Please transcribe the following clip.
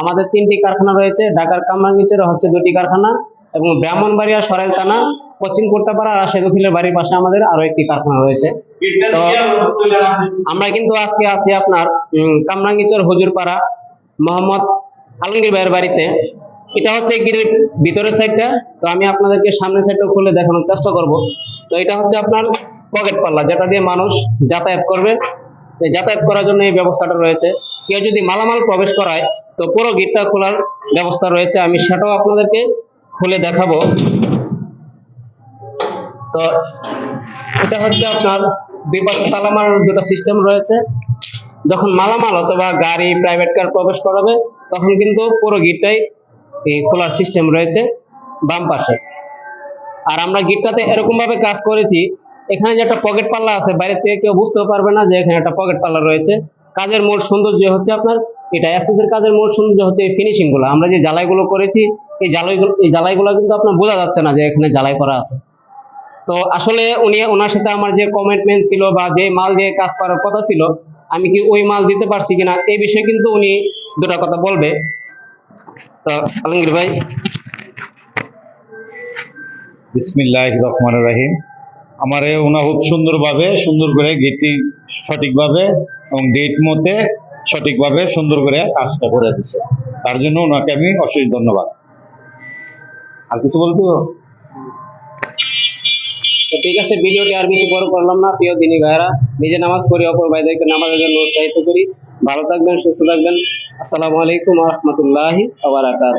আমাদের তিনটি কারখানা রয়েছে। ঢাকার হচ্ছে দুটি কারখানা এবং ব্রাহ্মণবাড়িয়া পশ্চিম কোট্টাপাড়া আর সেদুখিলের বাড়ির পাশে আমাদের আরও একটি কারখানা রয়েছে। তো আমরা কিন্তু আজকে আছি আপনার কামরাঙ্গিচর হুজুরপাড়া মোহাম্মদ আলমগীর ভাইয়ের বাড়িতে। এটা হচ্ছে গিরির ভিতরের সাইডটা তো আমি আপনাদেরকে সামনের সাইডটা খুলে দেখানোর চেষ্টা করব। তো এটা হচ্ছে আপনার পকেট পাল্লা যেটা দিয়ে মানুষ যাতায়াত করবে। যাতায়াত করার জন্য এই ব্যবস্থাটা রয়েছে। কেউ যদি মালামাল প্রবেশ করায়, তো পুরো গেটটা খোলার ব্যবস্থা রয়েছে। আমি সেটাও আপনাদেরকে খুলে দেখাবো। তো এটা হচ্ছে আপনার দুই পাশে তালা মারার দুটো সিস্টেম রয়েছে। যখন মালামাল অথবা গাড়ি প্রাইভেট কার প্রবেশ করাবে, তখন কিন্তু পুরো গিটটাই খোলার সিস্টেম রয়েছে বাম পাশে। আর আমরা গিটটাতে এরকম ভাবে কাজ করেছি, এখানে যে একটা পকেট পাল্লা আছে, বাইরে থেকে কেউ বুঝতেও পারবে না যে এখানে একটা পকেট পাল্লা রয়েছে। কাজের মূল সৌন্দর্য হচ্ছে আপনার, এটা এসএসের কাজের মূল সৌন্দর্য হচ্ছে এই ফিনিশিংগুলো। আমরা যে জ্বালাইগুলো করেছি, এই জ্বালাইগুলো এই জ্বালাইগুলো কিন্তু আপনার বোঝা যাচ্ছে না যে এখানে জ্বালাই করা আছে। তো আসলে উনি, ওনার সাথে আমার যে কমিটমেন্ট ছিল বা যে মাল দিয়ে কাজ করার কথা ছিল, আমি কি ওই মাল দিতে পারছি কিনা, এই বিষয়ে কিন্তু উনি দুটো কথা বলবে। তো আলমগীর ভাই। বিসমিল্লাহ রহমান রাহিম। আমারে ওনা খুব সুন্দরভাবে সুন্দর করে গেটটি সঠিকভাবে এবং ডেট মতে সঠিকভাবে সুন্দর করে কাজটা করে দিচ্ছে তার জন্য ওনাকে আমি অশেষ ধন্যবাদ। আর কিছু বলতে তো ঠিক আছে ভিডিওটি আর বেশি বড় করলাম না। প্রিয় দিনী ভাইরা নিজে নামাজ পড়ি অপর ভাইদেরকে নামাজের জন্য উৎসাহিত করি। ভালো থাকবেন সুস্থ থাকবেন আসসালামু আলাইকুম রহমতুল্লাহি আবরাকাত